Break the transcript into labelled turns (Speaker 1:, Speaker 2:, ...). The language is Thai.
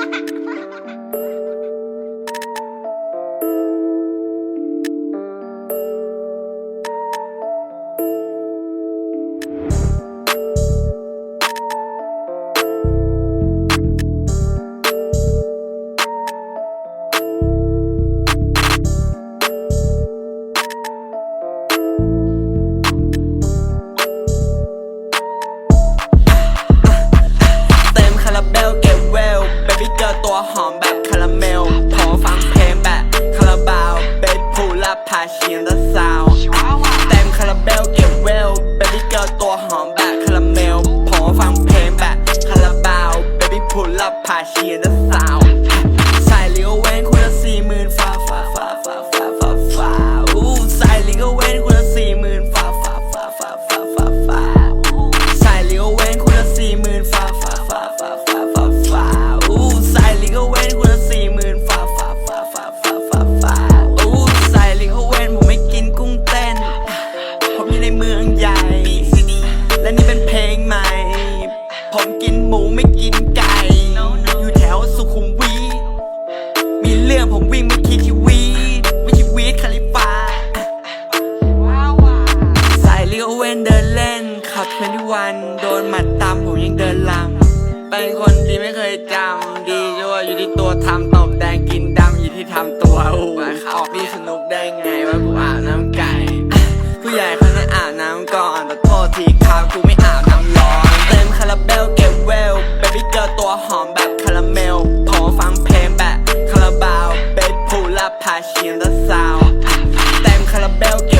Speaker 1: ha ha ha
Speaker 2: ตัวหอมแบบคาราเมลขอฟังเพลงแบบคาราบาวเบสพูลาพาเชียนและซาวเต็มคาราเบลเก็บเวลเบบี้เกิร์ลตัวหอม วันโดนหมัดตามผมยังเดินลำเป็นคนที่ไม่เคยจำดียั่วอยู่ที่ตัวทำตบแดงกินดำอยู่ที่ทำตัวอู้ออกที่สนุกได้ไงว่ากูอาบน้ำไก่ผู้ใหญ่คนนั้อาบน้ำก่อนแต่โทษทีครับกูไม่อาบน้ำร้อนเต็มคาราเบลเก็บเวลเบบี้เจอตัวหอมแบบคาราเมลพอฟังเพลงแบบคาราบาวเบสพูลับพาเชียนและซาวเต็มคาราเบลเก็บ